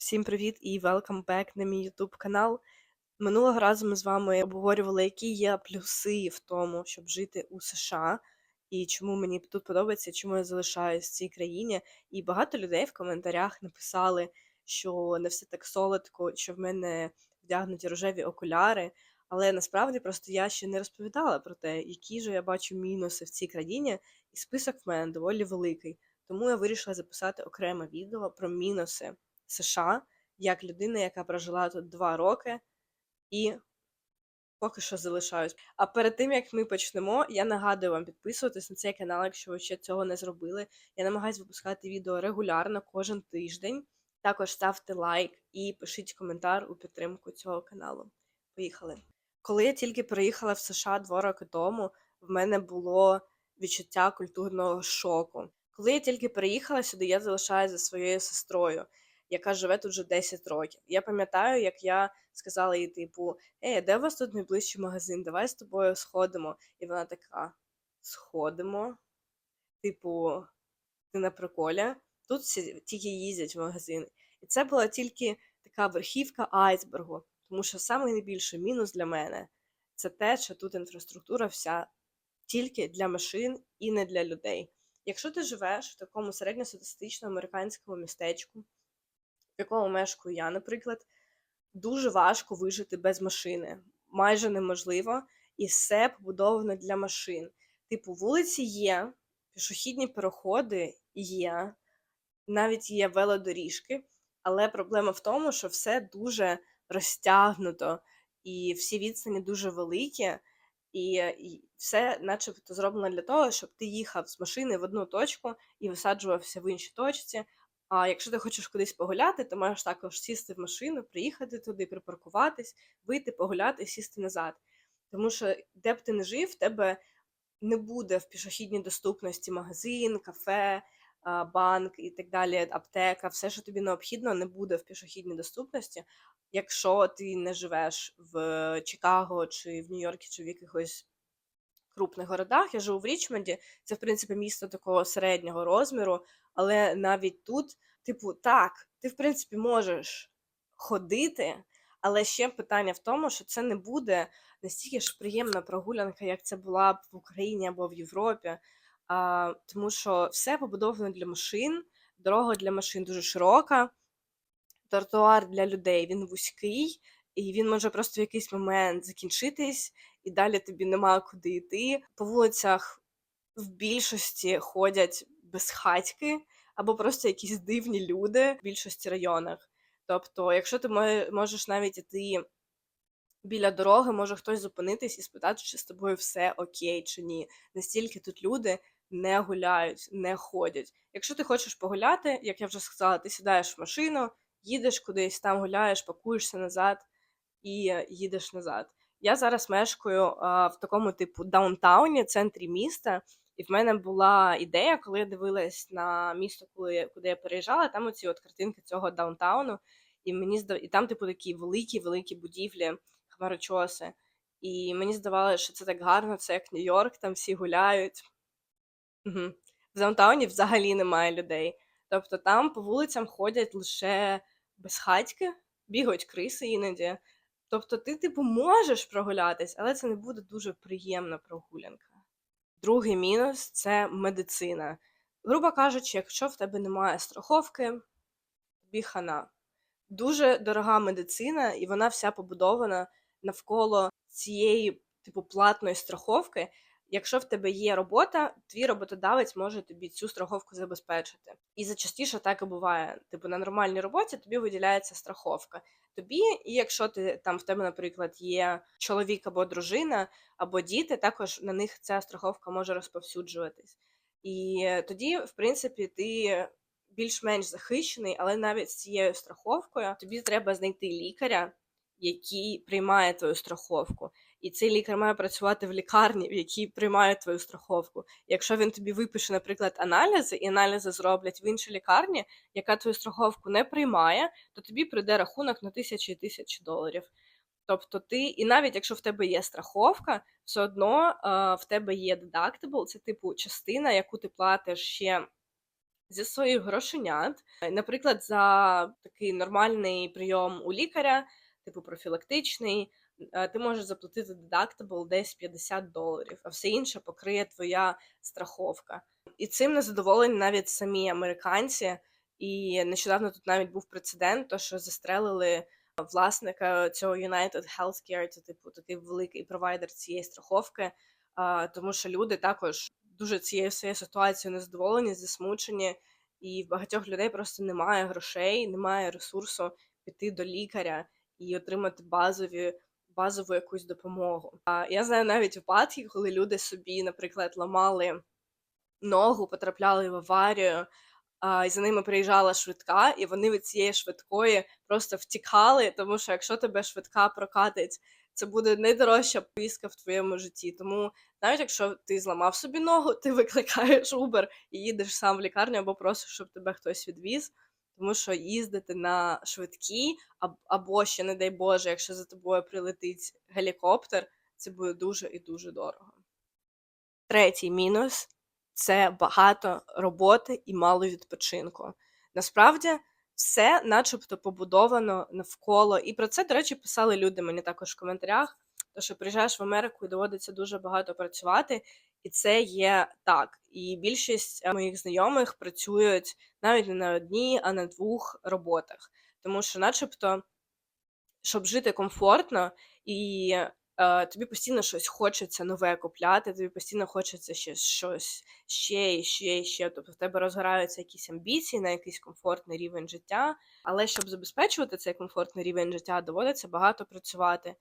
Всім привіт і welcome back на мій YouTube канал. Минулого разу ми з вами обговорювали, які є плюси в тому, щоб жити у США, і чому мені тут подобається, чому я залишаюсь в цій країні. І багато людей в коментарях написали, що не все так солодко, що в мене вдягнуті рожеві окуляри. Але насправді просто я ще не розповідала про те, які ж я бачу мінуси в цій країні, і список в мене доволі великий. Тому я вирішила записати окреме відео про мінуси США як людина, яка прожила тут два роки і поки що залишаюсь. А перед тим як ми почнемо, я нагадую вам підписуватись на цей канал, якщо ви ще цього не зробили. Я намагаюсь випускати відео регулярно кожен тиждень. Також ставте лайк і пишіть коментар у підтримку цього каналу. Поїхали. Коли я тільки приїхала в США два роки тому, в мене було відчуття культурного шоку. Коли я тільки приїхала сюди, я залишаюся за своєю сестрою, яка живе тут вже 10 років. Я пам'ятаю, як я сказала їй, типу, Ей, де у вас тут найближчий магазин? Давай з тобою сходимо. І вона така: сходимо. Типу, ти на приколі. Тут всі тільки їздять в магазин. І це була тільки така верхівка айсбергу. Тому що самий найбільший мінус для мене це те, що тут інфраструктура вся тільки для машин і не для людей. Якщо ти живеш в такому середньостатистичному американському містечку, якому мешкаю я, наприклад, дуже важко вижити без машини. Майже неможливо, і все побудовано для машин. Типу, вулиці є, пішохідні переходи є, навіть є велодоріжки, але проблема в тому, що все дуже розтягнуто, і всі відстані дуже великі, і, і все, начебто, зроблено для того, щоб ти їхав з машини в одну точку і висаджувався в іншій точці. А якщо ти хочеш кудись погуляти, то можеш також сісти в машину, приїхати туди, припаркуватись, вийти, погуляти сісти назад. Тому що де б ти не жив, в тебе не буде в пішохідній доступності магазин, кафе, банк і так далі, аптека, все, що тобі необхідно, не буде в пішохідній доступності, якщо ти не живеш в Чикаго чи в Нью-Йорку, чи в якихось крупних городах. Я живу в Річмонді, це, в принципі, місто такого середнього розміру, але навіть тут, типу, так, ти, в принципі, можеш ходити, але ще питання в тому, що це не буде настільки ж приємна прогулянка, як це була б в Україні або в Європі. А, тому що все побудовано для машин, дорога для машин дуже широка, тротуар для людей він вузький, і він може просто в якийсь момент закінчитись, і далі тобі нема куди йти. По вулицях в більшості ходять безхатьки або просто якісь дивні люди в більшості районах. Тобто, якщо ти можеш навіть іти біля дороги, може хтось зупинитись і спитати, чи з тобою все окей чи ні. Настільки тут люди не гуляють, не ходять. Якщо ти хочеш погуляти, як я вже сказала, ти сідаєш в машину, їдеш кудись, там гуляєш, пакуєшся назад і їдеш назад. Я зараз мешкаю а, в такому типу даунтауні, центрі міста, і в мене була ідея, коли я дивилась на місто, коли куди я переїжджала, там оці от картинки цього даунтауну, і мені здав... і там, типу, такі великі, великі будівлі, хмарочоси. І мені здавалося, що це так гарно, це як Нью-Йорк, там всі гуляють. Угу. В даунтауні взагалі немає людей. Тобто там по вулицям ходять лише безхатьки, бігають криси іноді. Тобто ти, типу, можеш прогулятись, але це не буде дуже приємна прогулянка. Другий мінус це медицина. Грубо кажучи, якщо в тебе немає страховки, тобі хана. Дуже дорога медицина, і вона вся побудована навколо цієї, типу, платної страховки. Якщо в тебе є робота, твій роботодавець може тобі цю страховку забезпечити. І зачастіше так і буває. Типу на нормальній роботі тобі виділяється страховка. Тобі, і якщо ти там в тебе, наприклад, є чоловік або дружина, або діти, також на них ця страховка може розповсюджуватись. І тоді, в принципі, ти більш-менш захищений, але навіть з цією страховкою тобі треба знайти лікаря, який приймає твою страховку. І цей лікар має працювати в лікарні, в якій приймають твою страховку. Якщо він тобі випише, наприклад, аналізи, і аналізи зроблять в іншій лікарні, яка твою страховку не приймає, то тобі прийде рахунок на тисячі і тисячі доларів. Тобто ти, і навіть якщо в тебе є страховка, все одно е, в тебе є deductible, це типу частина, яку ти платиш ще зі своїх грошенят. Наприклад, за такий нормальний прийом у лікаря, типу профілактичний, ти можеш заплатити deductible десь 50 доларів, а все інше покриє твоя страховка. І цим не задоволені навіть самі американці. І нещодавно тут навіть був прецедент, то що застрелили власника цього United Healthcare, це типу такий великий провайдер цієї страховки, тому що люди також дуже цією всією ситуацією незадоволені, засмучені, і в багатьох людей просто немає грошей, немає ресурсу піти до лікаря і отримати базові. Базову якусь допомогу. А я знаю навіть випадки, коли люди собі, наприклад, ламали ногу, потрапляли в аварію, а, і за ними приїжджала швидка, і вони від цієї швидкої просто втікали, тому що якщо тебе швидка прокатить, це буде найдорожча поїздка в твоєму житті. Тому навіть якщо ти зламав собі ногу, ти викликаєш Uber і їдеш сам в лікарню або просиш, щоб тебе хтось відвіз. Тому що їздити на швидкій, або ще, не дай Боже, якщо за тобою прилетить гелікоптер, це буде дуже і дуже дорого. Третій мінус це багато роботи і мало відпочинку. Насправді, все начебто побудовано навколо. І про це, до речі, писали люди мені також в коментарях. То, що приїжджаєш в Америку і доводиться дуже багато працювати, і це є так. І більшість е, моїх знайомих працюють навіть не на одній, а на двох роботах. Тому що, начебто, щоб жити комфортно і е, тобі постійно щось хочеться нове купляти, тобі постійно хочеться ще щось ще і ще і ще. Тобто в тебе розгораються якісь амбіції на якийсь комфортний рівень життя. Але щоб забезпечувати цей комфортний рівень життя, доводиться багато працювати.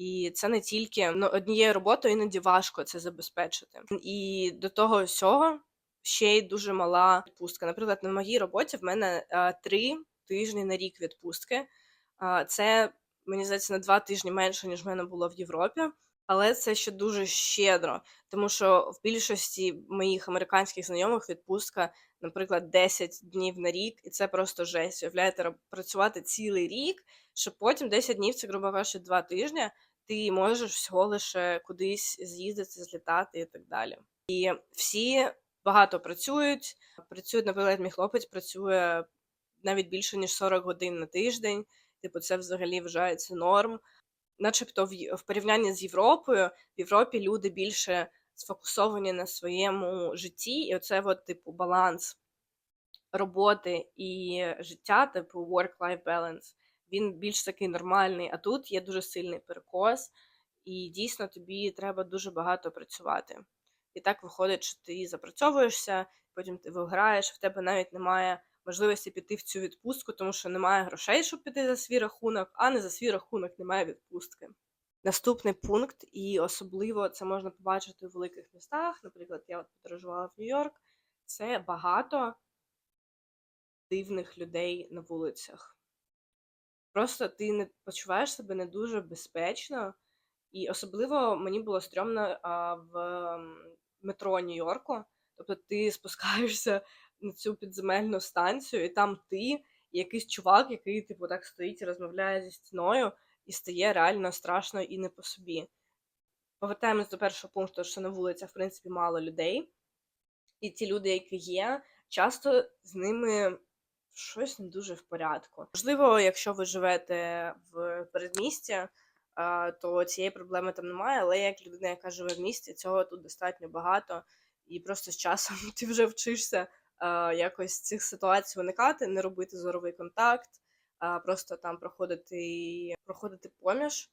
І це не тільки ну, однією роботою іноді важко це забезпечити. І до того всього ще й дуже мала відпустка. Наприклад, на моїй роботі в мене е, три тижні на рік відпустки. А, Це мені здається на два тижні менше, ніж в мене було в Європі. Але це ще дуже щедро, тому що в більшості моїх американських знайомих відпустка, наприклад, 10 днів на рік, і це просто жесть. Уявляєте, працювати цілий рік, щоб потім 10 днів, це грубо кажучи, 2 тижні, ти можеш всього лише кудись з'їздити, злітати і так далі. І всі багато працюють. Працюють, наприклад, мій хлопець працює навіть більше ніж 40 годин на тиждень. Типу, це взагалі вважається норм. Начебто, в, порівнянні з Європою, в Європі люди більше сфокусовані на своєму житті, і оце, от, типу, баланс роботи і життя, типу work-life balance, він більш такий нормальний. А тут є дуже сильний перекос, і дійсно тобі треба дуже багато працювати. І так виходить, що ти запрацьовуєшся, потім ти виграєш, в тебе навіть немає можливості піти в цю відпустку, тому що немає грошей, щоб піти за свій рахунок, а не за свій рахунок немає відпустки. Наступний пункт, і особливо це можна побачити у великих містах. Наприклад, я от подорожувала в Нью-Йорк. Це багато дивних людей на вулицях. Просто ти не почуваєш себе не дуже безпечно, і особливо мені було стрьомно а, в метро Нью-Йорку. Тобто ти спускаєшся на цю підземельну станцію, і там ти, і якийсь чувак, який типу так стоїть і розмовляє зі стіною, і стає реально страшно і не по собі. Повертаємось до першого пункту, що на вулицях, в принципі, мало людей, і ті люди, які є, часто з ними щось не дуже в порядку. Можливо, якщо ви живете в передмісті, то цієї проблеми там немає, але як людина, яка живе в місті, цього тут достатньо багато, і просто з часом ти вже вчишся якось цих ситуацій уникати, не робити зоровий контакт, просто там проходити, проходити поміж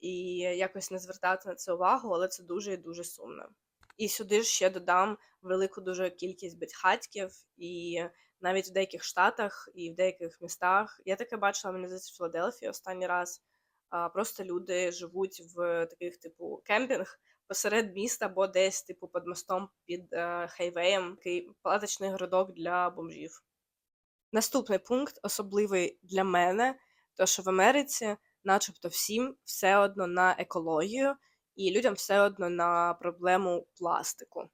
і якось не звертати на це увагу, але це дуже і дуже сумно. І сюди ж ще додам велику дуже кількість безхатьків, і навіть в деяких штатах і в деяких містах. Я таке бачила, мені здається, в Філадельфії останній раз. Просто люди живуть в таких, типу, кемпінг посеред міста або десь, типу, під мостом під е, хайвеєм, такий палаточний городок для бомжів. Наступний пункт, особливий для мене, то що в Америці, начебто, всім все одно на екологію, і людям все одно на проблему пластику.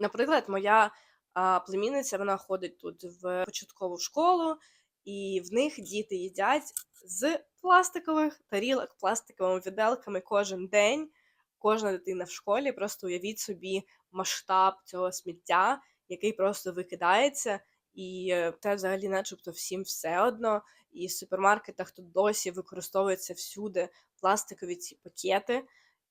Наприклад, моя а, племінниця вона ходить тут в початкову школу, і в них діти їдять з пластикових тарілок, пластиковими віделками кожен день. Кожна дитина в школі. Просто уявіть собі масштаб цього сміття, який просто викидається, і е, те взагалі, начебто, всім все одно. І в супермаркетах тут досі використовуються всюди пластикові ці пакети,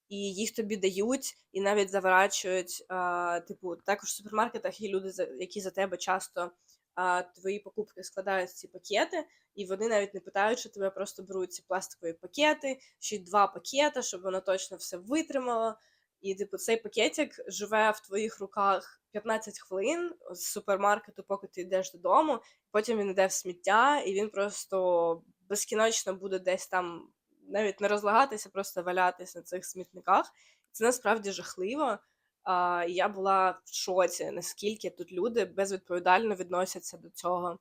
і їх тобі дають, і навіть заворачують. А, типу, також в супермаркетах є люди, які за тебе часто а, твої покупки складають в ці пакети, і вони навіть не питають, тебе просто беруть ці пластикові пакети, ще два пакети, щоб воно точно все витримало. І, типу, цей пакетик живе в твоїх руках 15 хвилин з супермаркету, поки ти йдеш додому. Потім він йде в сміття, і він просто безкінечно буде десь там навіть не розлагатися, просто валятись на цих смітниках. Це насправді жахливо. А, я була в шоці, наскільки тут люди безвідповідально відносяться до цього.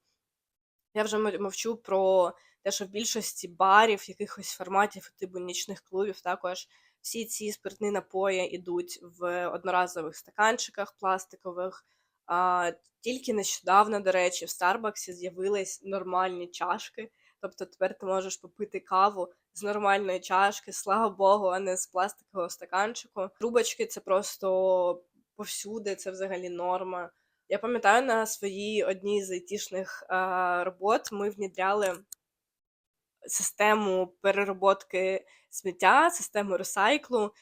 Я вже мовчу про те, що в більшості барів, якихось форматів, типу нічних клубів, також всі ці спиртні напої йдуть в одноразових стаканчиках пластикових. А, тільки нещодавно, до речі, в Старбаксі з'явились нормальні чашки. Тобто тепер ти можеш попити каву з нормальної чашки, слава Богу, а не з пластикового стаканчику. Трубочки це просто повсюди, це взагалі норма. Я пам'ятаю на своїй одній з айтішних а, робот ми внідряли систему перероботки сміття, систему ресайклу,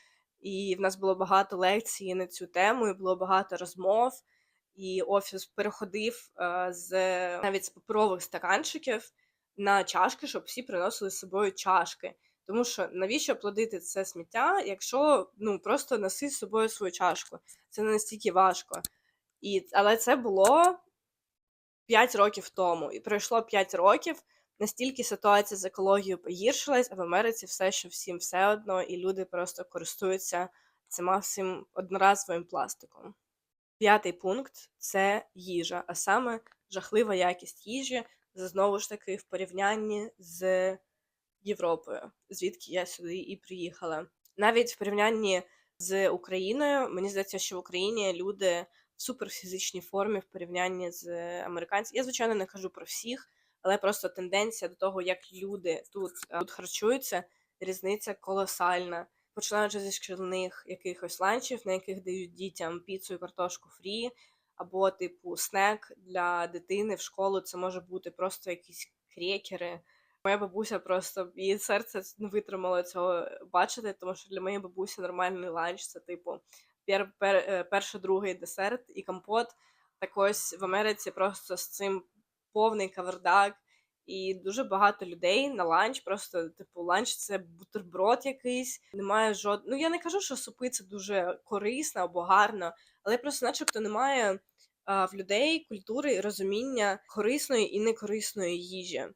і в нас було багато лекцій на цю тему, і було багато розмов. І офіс переходив а, з навіть з паперових стаканчиків на чашки, щоб всі приносили з собою чашки. Тому що навіщо плодити це сміття, якщо ну просто носи з собою свою чашку? Це не настільки важко. І, але це було 5 років тому. І пройшло 5 років. Настільки ситуація з екологією погіршилась, а в Америці все, що всім все одно, і люди просто користуються цим всім одноразовим пластиком. П'ятий пункт це їжа, а саме жахлива якість їжі, знову ж таки, в порівнянні з Європою, звідки я сюди і приїхала. Навіть в порівнянні з Україною, мені здається, що в Україні люди в суперфізичній формі в порівнянні з американцями. Я, звичайно, не кажу про всіх, але просто тенденція до того, як люди тут, е, тут харчуються, різниця колосальна. Починаючи зі шкільних якихось ланчів, на яких дають дітям піцу і картошку фрі, або, типу, снек для дитини в школу. Це може бути просто якісь крекери. Моя бабуся просто її серце не витримало цього бачити, тому що для моєї бабусі нормальний ланч це, типу, пер, пер, е, перший, другий десерт і компот. Так ось в Америці просто з цим повний кавердак. І дуже багато людей на ланч, просто типу ланч це бутерброд якийсь. Немає жод... Ну я не кажу, що супи це дуже корисно або гарно, але просто, начебто, немає а, в людей культури і розуміння корисної і некорисної їжі.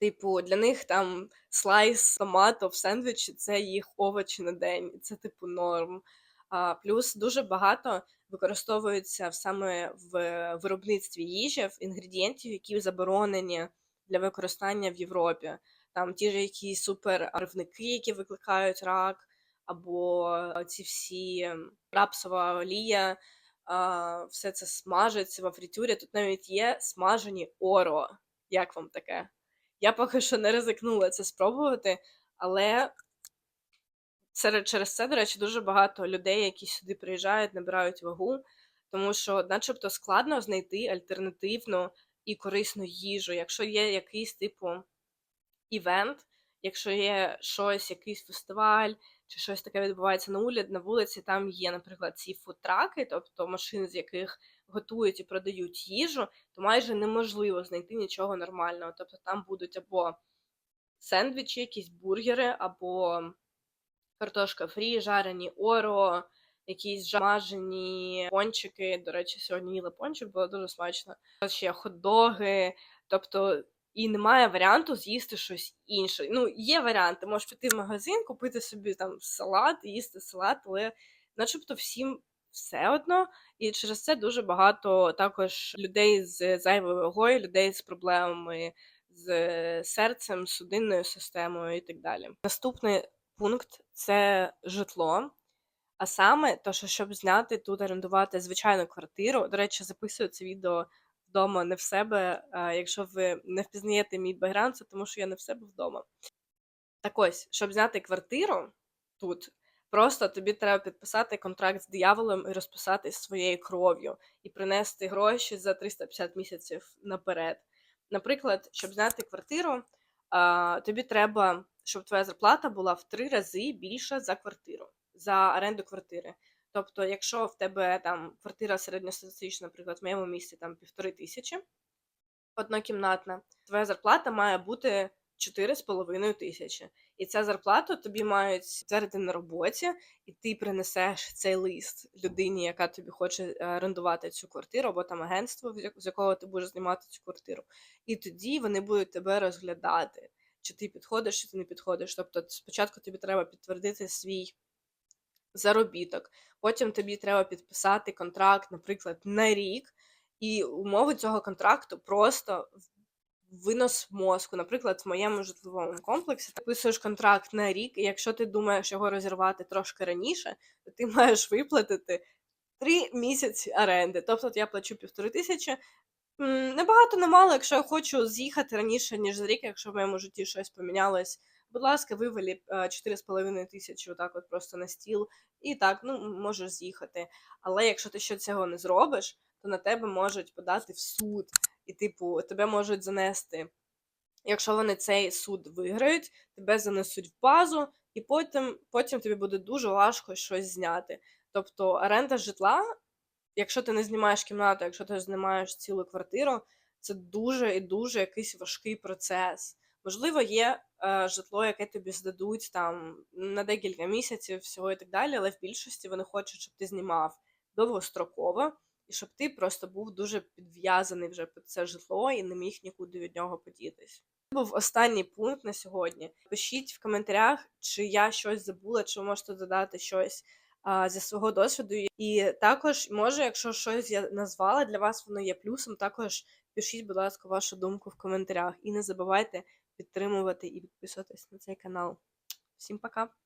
Типу, для них там слайс томату в сендвічі це їх овочі на день, це типу норм. А, плюс дуже багато використовується саме в виробництві їжі, в інгредієнтів, які заборонені для використання в Європі. Там ті ж якісь суперривники, які викликають рак, або ці всі рапсова олія, все це смажиться в фритюрі. Тут навіть є смажені оро. Як вам таке? Я поки що не ризикнула це спробувати, але серед через це, до речі, дуже багато людей, які сюди приїжджають, набирають вагу, тому що, начебто, складно знайти альтернативну і корисну їжу. Якщо є якийсь типу івент, якщо є щось, якийсь фестиваль, чи щось таке відбувається на вулиці, на вулиці, там є, наприклад, ці фудтраки, тобто машини, з яких готують і продають їжу, то майже неможливо знайти нічого нормального. Тобто там будуть або сендвічі, якісь бургери, або картошка фрі, жарені оро, якісь жамажені пончики. До речі, сьогодні їла пончик, було дуже смачно. Ще хот-доги, тобто. І немає варіанту з'їсти щось інше. Ну, є варіанти, можеш піти в магазин, купити собі там салат, їсти салат, але начебто всім все одно. І через це дуже багато також людей з зайвою вагою, людей з проблемами з серцем, судинною системою і так далі. Наступний пункт це житло. А саме, то, що щоб зняти тут орендувати звичайну квартиру. До речі, записую це відео вдома не в себе. Якщо ви не впізнаєте мій бекграунд, це тому що я не в себе вдома. Так ось, щоб зняти квартиру тут, Просто тобі треба підписати контракт з дияволом і розписатись своєю кров'ю і принести гроші за 350 місяців наперед. Наприклад, щоб зняти квартиру, тобі треба, щоб твоя зарплата була в три рази більша за квартиру, за оренду квартири. Тобто, якщо в тебе там квартира середньостатистична, наприклад, в моєму місті там півтори тисячі, однокімнатна, твоя зарплата має бути 4,5 тисячі. І ця зарплата тобі мають підтвердити на роботі, і ти принесеш цей лист людині, яка тобі хоче е, орендувати цю квартиру, або там агентство, з якого ти будеш знімати цю квартиру. І тоді вони будуть тебе розглядати, чи ти підходиш, чи ти не підходиш. Тобто, спочатку тобі треба підтвердити свій заробіток, потім тобі треба підписати контракт, наприклад, на рік, і умови цього контракту просто в- винос мозку. Наприклад, в моєму житловому комплексі ти підписуєш контракт на рік, і якщо ти думаєш його розірвати трошки раніше, то ти маєш виплатити три місяці оренди. Тобто я плачу півтори тисячі. Небагато немало, якщо я хочу з'їхати раніше, ніж за рік, якщо в моєму житті щось помінялось. Будь ласка, вивалі 4,5 тисячі отак от просто на стіл, і так, ну, можеш з'їхати. Але якщо ти ще цього не зробиш, то на тебе можуть подати в суд, і, типу, тебе можуть занести. Якщо вони цей суд виграють, тебе занесуть в базу, і потім, потім тобі буде дуже важко щось зняти. Тобто оренда житла, якщо ти не знімаєш кімнату, якщо ти знімаєш цілу квартиру, це дуже і дуже якийсь важкий процес. Можливо, є е, житло, яке тобі здадуть там на декілька місяців, всього і так далі, але в більшості вони хочуть, щоб ти знімав довгостроково, і щоб ти просто був дуже підв'язаний вже під це житло і не міг нікуди від нього подітись. Це був останній пункт на сьогодні. Пишіть в коментарях, чи я щось забула, чи ви можете додати щось а, зі свого досвіду. І також, може, якщо щось я назвала, для вас воно є плюсом, також пишіть, будь ласка, вашу думку в коментарях. І не забувайте підтримувати і підписуватись на цей канал. Всім пока!